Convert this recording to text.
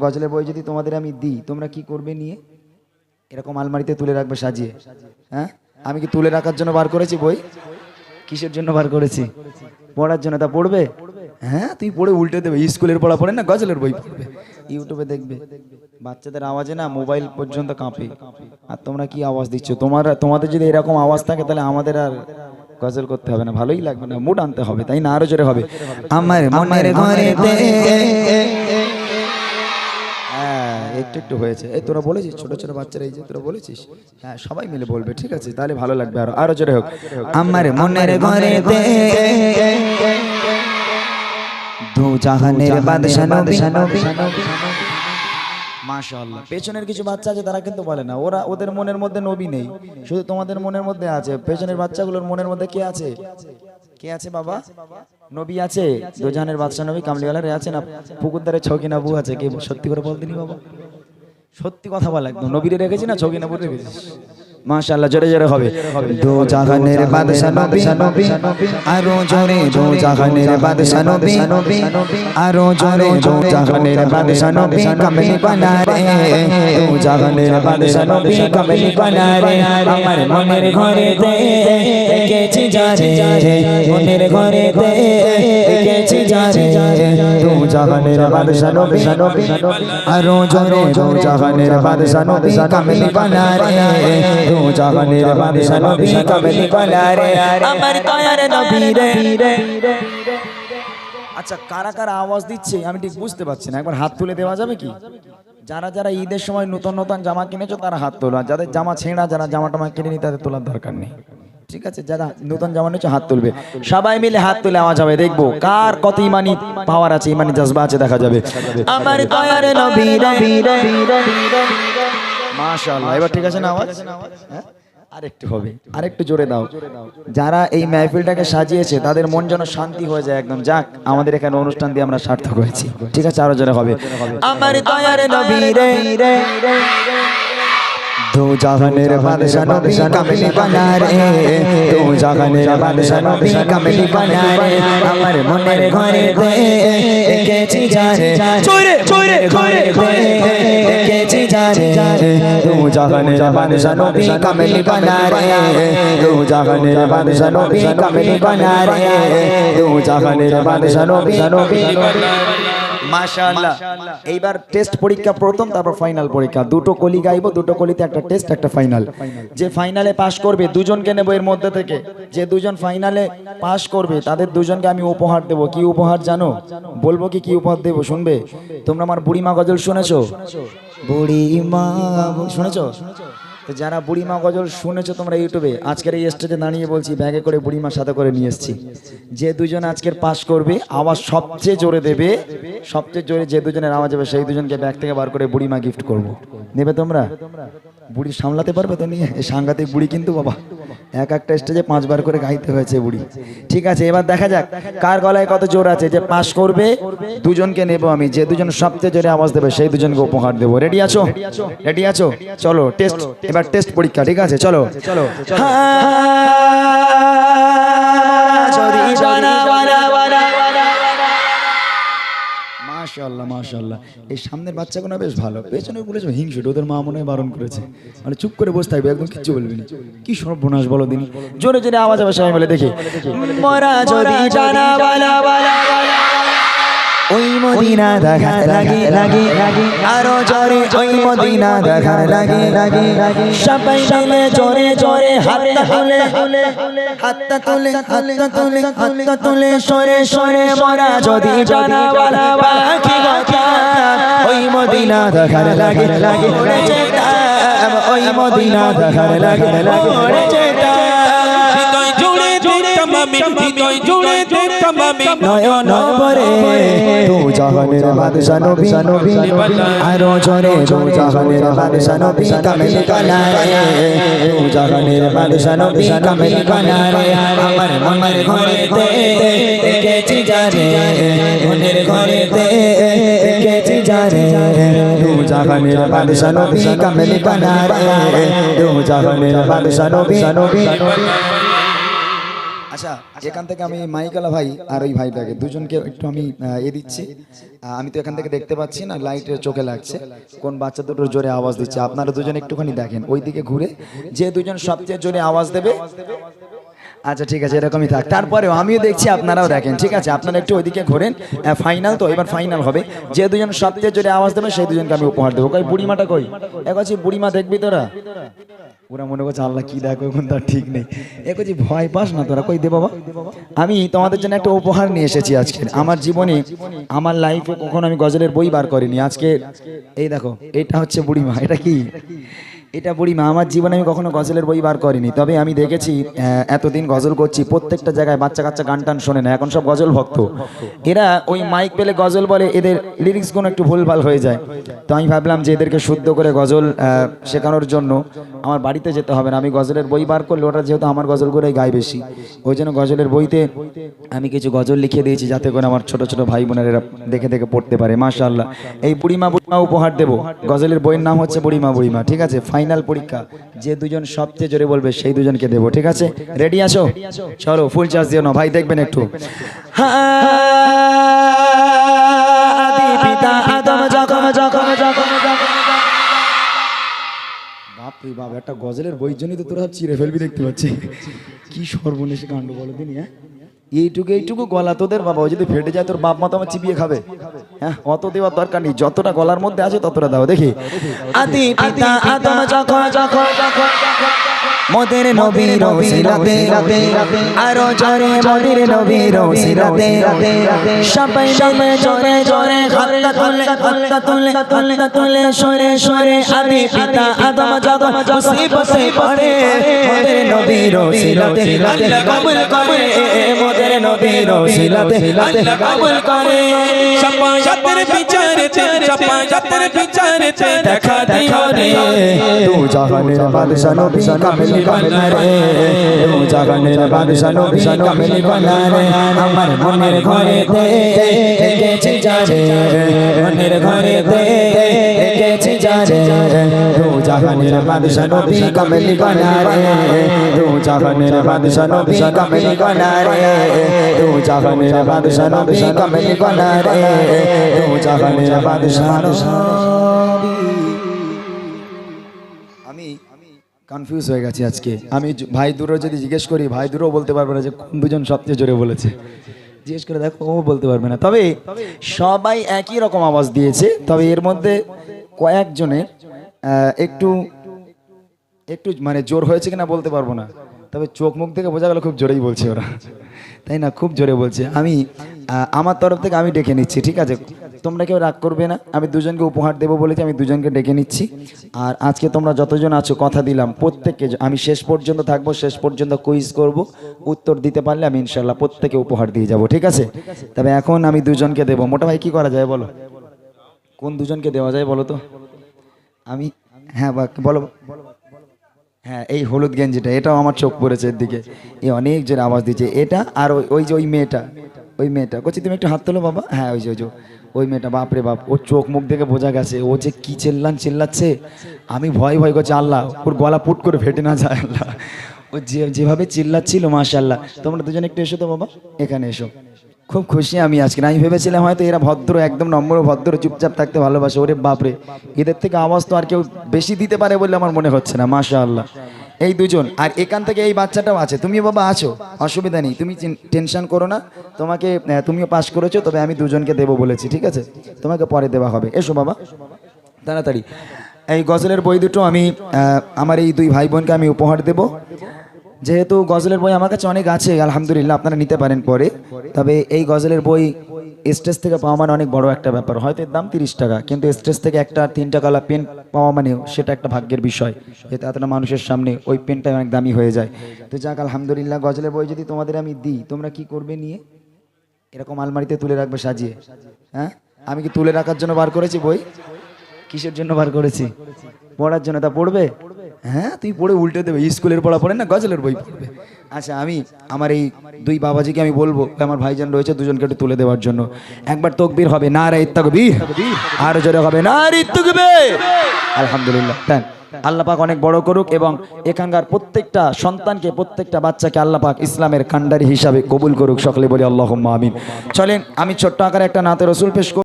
গজলের বই যদি তোমাদের আমি দিই তোমরা কি করবে নিয়ে? এরকম আলমারিতে তুলে রাখবে সাজিয়ে। হ্যাঁ? আমি কি তুলে রাখার জন্য বার করেছি বই? কিসের জন্য বার করেছি? পড়ার জন্য। তা পড়বে? হ্যাঁ তুই পড়ে উল্টে দেবে। স্কুলের পড়া পড়ে না গজলের বই পড়বে। ইউটিউবে দেখবে। বাচ্চাদের আওয়াজে না মোবাইল পর্যন্ত কাঁপে। আর তোমরা কি আওয়াজ দিচ্ছ? তোমার তোমাদের যদি এরকম আওয়াজ থাকে তাহলে আমাদের আর গজল করতে হবে না। ভালোই লাগবে না। মুড আনতে হবে তাই না? আরও জোরে হবে। আমার মনের হ্যাঁ একটু একটু হয়েছে। এই তোরা বলেছিস ছোট ছোট বাচ্চারা এই যে তোরা বলেছিস? হ্যাঁ সবাই মিলে বলবে ঠিক আছে? তাহলে ভালো লাগবে আরও আরও জোরে হোক। আমার মনের ঘরেতে দু জাহানের বাদশা নবী। মাশাআল্লাহ। পেছনের কিছু বাচ্চা আছে তারা কিন্তু বলে না। ওরা ওদের মনের মধ্যে নবী নেই। শুধু তোমাদের মনের মধ্যে আছে। পেছনের বাচ্চাগুলোর মনের মধ্যে কে আছে? কে আছে বাবা? নবী আছে। দোজানের বাদশা নবী কামলিওয়ালারে আছে না? পুকুরদারে ছকি না বু আছে। কে সত্যি করে বলতেনি বাবা? সত্যি কথা বলা একদম। নবীরে রেখেছি না ছবি না রেখেছিস মাশাআল্লাহ, জোরে জোরে হবে। দো জাহানের বাদশা নবী, আরও জোরে দো জাহানের বাদশা নবী, আরও জোরে দো জাহানের বাদশা নবী কামলি বানা রে দো জাহানের বাদশা নবী কামলি বানা রে আমার মনের ঘরে দে, এঁকেছি যারে। মনের ঘরে দে, এঁকেছি যারে। দো জাহানের বাদশা নবী, আরও জোরে দো জাহানের বাদশা নবী কামলি বানা রে দো জাহানের নবী কামলি বানা আমার দয়ার নবী রে। আচ্ছা কারা কারা আওয়াজ দিচ্ছে? আমি ঠিক বুঝতে পারছি না। একবার হাত তুলে দেওয়া যাবে কি? যারা যারা ঈদের সময় নতুন নতুন জামা কিনেছো তারা হাত তোলো। যাদের জামা ছেঁড়া যারা জামা টামা কিনে নি তাদের তোলার দরকার নেই। ঠিক আছে? যারা নতুন জামা নিচ্ছে হাত তুলবে। সবাই মিলে হাত তুলে আওয়াজ হবে। দেখব কার কত ইমানি পাওয়ার আছে ইমানি জজবা আছে দেখা যাবে। আমার দয়ার নবী মাশাআল্লাহ এবার ঠিক আছে না আওয়াজ? হ্যাঁ? আরেকটু হবে আরেকটু জোরে দাও। যারা এই মাহফিলটাকে সাজিয়েছে তাদের মন যেন শান্তি হয়ে যায় একদম। যাক আমাদের এখানে অনুষ্ঠান দিয়ে আমরা সার্থক হয়েছি। ঠিক আছে আরও জোরে হবে। আমার দয়ার নবী রে। দো জাহানের বাদশা নবী কামলি বানা রে দো জাহানের বাদশা নবী কামলি বানা রে আমার মনের ঘরে দে এঁকেছি যারে চোরে চোরে ঘরে দে এঁকেছি যারে দো জাহানের বাদশা নবী কামলি বানা রে দো জাহানের বাদশা নবী কামলি বানা রে দো জাহানের বাদশা নবী নবী মাশাআল্লাহ। এইবার টেস্ট পরীক্ষা প্রথম তারপর ফাইনাল পরীক্ষা। দুটো কলি গাইবো দুটো কলিতে একটা টেস্ট একটা ফাইনাল যে ফাইনালে পাশ করবে দুজনকে নেব এর মধ্যে থেকে। যে দুজন ফাইনালে পাশ করবে তাদের দুজনকে আমি উপহার দেবো। কি উপহার জানো? বলব কি কি উপহার দেবো? শুনবে? তোমরা আমার বুড়িমা গজল শুনেছো? বুড়িমা শুনেছো? তো যারা বুড়িমা গজল শুনেছো তোমরা ইউটিউবে, আজকের এই স্টেজে দাঁড়িয়ে বলছি, ব্যাগে করে বুড়িমা সাথে করে নিয়ে এসছি। যে দুজন আজকের পাস করবে, আওয়াজ সবচেয়ে জোরে দেবে, সবচেয়ে জোরে যে দুজনের আওয়াজ হবে, সেই দুজনকে ব্যাগ থেকে বার করে বুড়িমা গিফট করব। নেবে তোমরা? বুড়ি সামলাতে পারবে তো নিয়ে? এই সাংঘাতিক বুড়ি কিন্তু বাবা। এক একটা স্টেজে পাঁচবার করে গাইতে হয়েছে বুড়ি। ঠিক আছে এবার দেখা যাক কার গলায় কত জোর আছে যে পাস করবে দুজনকে নেব আমি যে দুজন সবচেয়ে জোরে আওয়াজ দেবে সেই দুজনকে উপহার দেবো। রেডি আছো? রেডি আছো? চলো টেস্ট এবার টেস্ট পরীক্ষা ঠিক আছে চলো। চলো মাশাল্লাহ মাশাল্লাহ এই সামনের বাচ্চাগুলো বেশ ভালো। পেছনে বলেছে হিংসুট ওদের মা মনে বারণ করেছে। মানে চুপ করে বসে থাকবে, একদম কিচ্ছু বলবি না। কি সর্বনাশ বলো দিন। জোরে জোরে আওয়াজ আবার সবাই মিলে দেখি। মরা জানা বালা বালা। ওই মদিনা দেখা লাগে লাগে লাগে। আরও জোরে ওই মদিনা দেখা লাগে লাগে লাগে। সবাই মিলে জোরে জোরে হাত তুলে হাত তুলে হাত তুলে হাত তুলে, সরে সরে মরা যদি জানাওয়ালা পাখি গাছা ওই মদিনা দেখার লাগে লাগে। ওই মদিনা দেখার লাগে লাগে। জুড়ে দেখতাম আমি জুড়ে আমি নয়ন ভরে তু জাহানের বাদশা নবী নবী আরও জোরে তু জাহানের বাদশা নবী কামেল কানারে তু জাহানের বাদশা নবী কামেল কানারে আমার মনের ঘরেতে দেখেছি যারে মনের ঘরেতে দেখেছি যারে তু জাহানের বাদশা নবী কামেল কানারে তু জাহানের বাদশা নবী নবী আচ্ছা এখান থেকে আমি মাইকালা ভাই আর ওই ভাইটাকে দুজনকে একটু আমি এ দিচ্ছি। আমি তো এখান থেকে দেখতে পাচ্ছি না লাইটের চোখে লাগছে। কোন বাচ্চা দুটোর জোরে আওয়াজ দিচ্ছে? আপনারা দুজন একটুখানি দেখেন ওই দিকে ঘুরে যে দুজন সবচেয়ে জোরে আওয়াজ দেবে আচ্ছা ঠিক আছে, এরকমই থাক। তারপরেও আমিও দেখছি, আপনারাও দেখেন, ঠিক আছে? আপনারা একটু ওইদিকে ঘোরেন। ফাইনাল তো, এবার ফাইনাল হবে। যে দুজন সবচেয়ে জোরে আওয়াজ দেবে, সেই দুজনকে আমি উপহার দেবো। কই, বুড়িমাটা কই? এক আছে বুড়িমা দেখবি তোরা? ওরা মনে করছে, আল্লাহ কি দেখো, এখন তার ঠিক নেই। এ করছি ভয় পাস না তোরা? কই দে বাবা? আমি তোমাদের জন্য একটা উপহার নিয়ে এসেছি আজকে। আমার জীবনে, আমার লাইফে কখনো আমি গজলের বই বার করিনি। আজকে, এই দেখো, এটা হচ্ছে বুড়িমা। এটা কি? এটা বুড়িমা আমার জীবনে আমি কখনো গজলের বই বার করিনি। তবে আমি দেখেছি এতদিন গজল করছি, প্রত্যেকটা জায়গায় বাচ্চা কাচ্চা গান টান শোনে না, এখন সব গজল ভক্ত। এরা ওই মাইক পেলে গজল বলে, এদের লিরিক্স কোনো একটু ভুলভাল হয়ে যায়। তো আমি ভাবলাম যে এদেরকে শুদ্ধ করে গজল শেখানোর জন্য আমার বাড়িতে যেতে হবে না। আমি গজলের বই বার করলে, ওটা যেহেতু আমার গজল করেই গায় বেশি। ওই জন্য গজলের বইতে আমি কিছু গজল লিখে দিয়েছি, যাতে করে আমার ছোট ছোট ভাই বোনেরা দেখে দেখে পড়তে পারে। মাশাআল্লাহ। এই বুড়িমা বুড়িমা উপহার দেব। গজলের বইয়ের নাম হচ্ছে বুড়িমা বুড়িমা। ঠিক আছে? ফাইনাল পরীক্ষা। যে দুজন সবচেয়ে জোরে বলবে, সেই দুজনকে দেবো, ঠিক আছে? রেডি আছো? চলো ফুল চার্জ দিও না, ভাই, দেখবেন একটু। বাপ রে বাপ, একটা গজলের বইয়ের জন্যই তো তোরা চিরে ফেলবি দেখতে পাচ্ছি। কি সর্বনেশে কাণ্ড বলো দিনি হ্যাঁ? এইটুকু এইটুকু গলা তোদের, বাবা যদি ফেটে যায়, তোর বাপ মা তো আমার চিবিয়ে খাবে। হ্যাঁ অত দেওয়ার দরকার নেই, যতটা গলার মধ্যে আছে ততটা দাও, দেখি। আদি পিতা আদম যখন যখন যখন মোদের নবীর সিরাতে আরও জোরে মোদের নবীর সিরাতে সবাই সবাই জোরে জোরে হাতটা তুলে হাতটা তুলে হাতটা তুলে। সরে সরে আদি পিতা আদম যখন মুসিবতে পড়ে। মোদের নবীর সিরাতে আল্লাহ কবুল করে। মোদের নবীর সিরাতে আল্লাহ কবুল করে। সপায়াতের বিচারেতে সপায়াতের বিচারেতে দেখা দিও রে। তু জাহানের বাদশা নবী কামিল বানা রে তু জাহানের বাদশা নবী কামিল বানা রে আমার মনের ঘরে তে একেছি যারে মনের ঘরে তে একেছি যারে তু জাহানের বাদশা নবী কামিল বানা রে তু জাহানের বাদশা নবী কামিল বানা রে কামিল কনফিউজ হয়ে গেছি আজকে। আমি ভাই দুটো যদি জিজ্ঞেস করি, ভাই দুটো বলতে পারবে না যে কোন দুজন সবচেয়ে জোরে বলেছে। জিজ্ঞেস করে দেখো, ও বলতে পারবে না। তবে সবাই একই রকম আওয়াজ দিয়েছে, তবে এর মধ্যে কয়েকজনের একটু একটু মানে জোর হয়েছে কিনা বলতে পারব না। তবে চোখ মুখ থেকে বোঝা গেল খুব জোরেই বলছে ওরা। তাই না? খুব জোরে বলছে। আমি আমার তরফ থেকে আমি ডেকে নিচ্ছি, ঠিক আছে? তোমরা কেউ রাগ করবে না। আমি দুজনকে উপহার দেবো বলেছি, আমি দুজনকে ডেকে নিচ্ছি। আর আজকে তোমরা যতজন আছো, কথা দিলাম। প্রত্যেককে আমি শেষ পর্যন্ত থাকব, শেষ পর্যন্ত কুইজ করব। উত্তর দিতে পারলে আমি ইনশাল্লাহ প্রত্যেকে উপহার দিয়ে যাব, ঠিক আছে? তবে এখন আমি দুজনকে দেবো। মোটা ভাই, কি করা যায় বলো? কোন দুজনকে দেওয়া যায় বলো তো? আমি হ্যাঁ বা বলো। হ্যাঁ এই হলুদ গেঞ্জিটা, এটাও আমার চোখ পড়েছে এর দিকে এ অনেক জোরে আওয়াজ দিচ্ছে। এটা আর ওই ওই যে ওই মেয়েটা। ওই মেয়েটা। করছি তুমি একটু হাত তোলো বাবা। হ্যাঁ ওই যে ওই যে। ওই মেয়েটা, বাপরে বাপ। ওর চোখ মুখ দেখে বোঝা গেছে, ও যে কি চেল্লান চিল্লাচ্ছে। আমি ভয় ভয় করছি, আল্লাহ, ওর গলা পুট করে ফেটে না যায়, আল্লাহ। ও যে, যেভাবে চিল্লাচ্ছিল মাশাল্লাহ তোমরা দুজন একটু এসো তো বাবা। এখানে এসো। খুব খুশি আমি আজকে। আমি ভেবেছিলাম হয়তো এরা ভদ্র, একদম নম্র, ভদ্র, চুপচাপ থাকতে ভালোবাসে। ওরে বাপরে। এদের থেকে আওয়াজ তো আর কেউ বেশি দিতে পারে বলে আমার মনে হচ্ছে না মাশা আল্লাহ এই দুজন, আর এখান থেকে এই বাচ্চাটাও আছে। তুমিও বাবা আছো অসুবিধা নেই, তুমি টেনশন করো না। তোমাকে তুমিও পাস করেছ, তবে আমি দুজনকে দেবো বলেছি, ঠিক আছে? তোমাকে পরে দেওয়া হবে। এসো বাবা, তাড়াতাড়ি। এই গজলের বই দুটো আমি আমার এই দুই ভাই বোনকে আমি উপহার দেব। যেহেতু গজলের বই আমার কাছে অনেক আছে, আলহামদুলিল্লাহ, আপনারা নিতে পারেন পরে। তবে এই গজলের বই স্টেজ থেকে পাওয়া মানে অনেক বড় একটা ব্যাপার। হয়তো এর দাম তিরিশ টাকা, কিন্তু স্টেজ থেকে একটা তিন কালা পেন পাওয়া মানেও সেটা একটা ভাগ্যের বিষয়। যেহেতু এতটা মানুষের সামনে ওই পেনটা অনেক দামি হয়ে যায়। তো যাক, আলহামদুলিল্লাহ, গজলের বই যদি তোমাদের আমি দিই, তোমরা কি করবে নিয়ে? এরকম আলমারিতে তুলে রাখবে, সাজিয়ে। হ্যাঁ? আমি কি তুলে রাখার জন্য বার করেছি বই? কিসের জন্য বার করেছি? পড়ার জন্য। তা পড়বে? হ্যাঁ তুই পড়ে উল্টে দেবে। স্কুলের পড়া পড়ে না, গজলের বই পড়বে। আচ্ছা আমি আমার এই দুই বাবাজিকে আমি বলব আমার ভাইজান রয়েছে, দুজনকে একটু তুলে দেওয়ার জন্য একবার তকবীর হবে না রে তকবীর, আর জোরে হবে না রে তকবীর আলহামদুলিল্লাহ, দেন, আল্লাহ পাক অনেক বড় করুক এবং এখানকার প্রত্যেকটা সন্তানকে, প্রত্যেকটা বাচ্চাকে আল্লাহ পাক ইসলামের কান্ডারি হিসাবে কবুল করুক, সকলে বলি আল্লাহ আমিন চলেন, আমি ছোট্ট আকারে একটা নাতে রসুল পেশ।